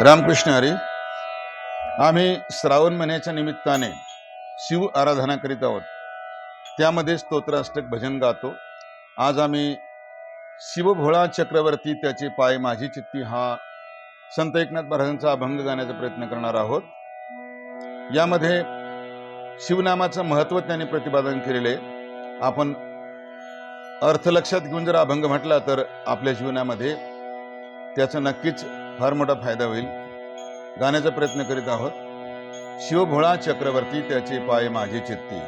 रामकृष्ण हरी आम्ही श्रावण महिन्याच्या निमित्ताने शिव आराधना करीत आहोत. त्यामध्ये स्तोत्राष्टक भजन गातो. आज आम्ही शिवभोळा चक्रवर्ती त्याचे पाय माझी चित्ती हा संत एकनाथ महाराजांचा अभंग गाण्याचा प्रयत्न करणार आहोत. यामध्ये शिवनामाचं महत्त्व त्यांनी प्रतिपादन केलेले आपण अर्थ लक्षात घेऊन जर अभंग म्हटला तर आपल्या जीवनामध्ये त्याचं नक्कीच फार मोठा फायदा होईल. गाण्याचा प्रयत्न करीत आहोत. शिवभोळा चक्रवर्ती त्याचे पाय माझी चित्ती.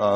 आ,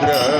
चक्रवर्ती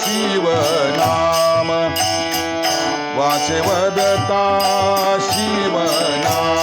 शिवनाम वाचवदता शिवनाम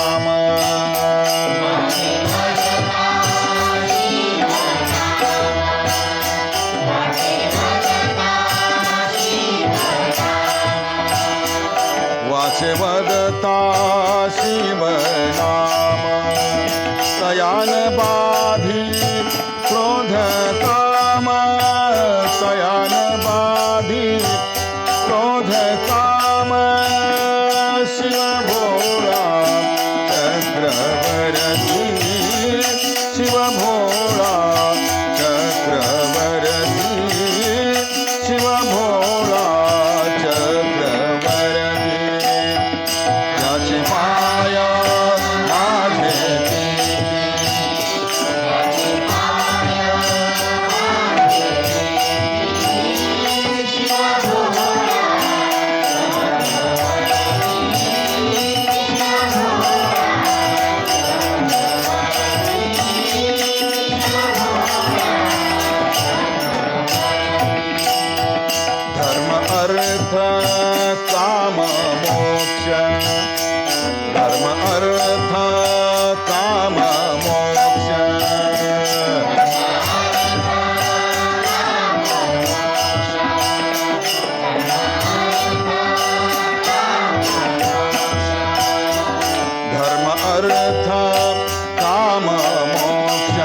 धर्म अर्थ काम मोक्ष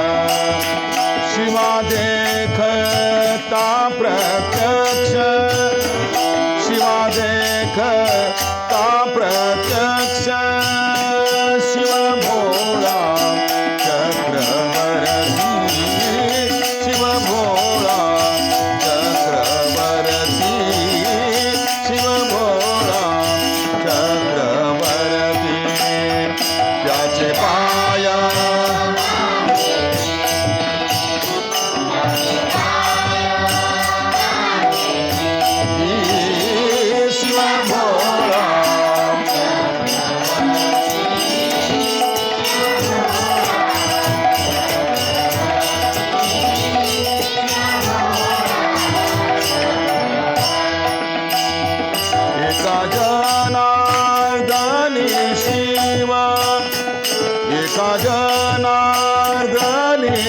शिवा देखता प्रत्यक्ष. शिवा देखता प्रत्यक्ष.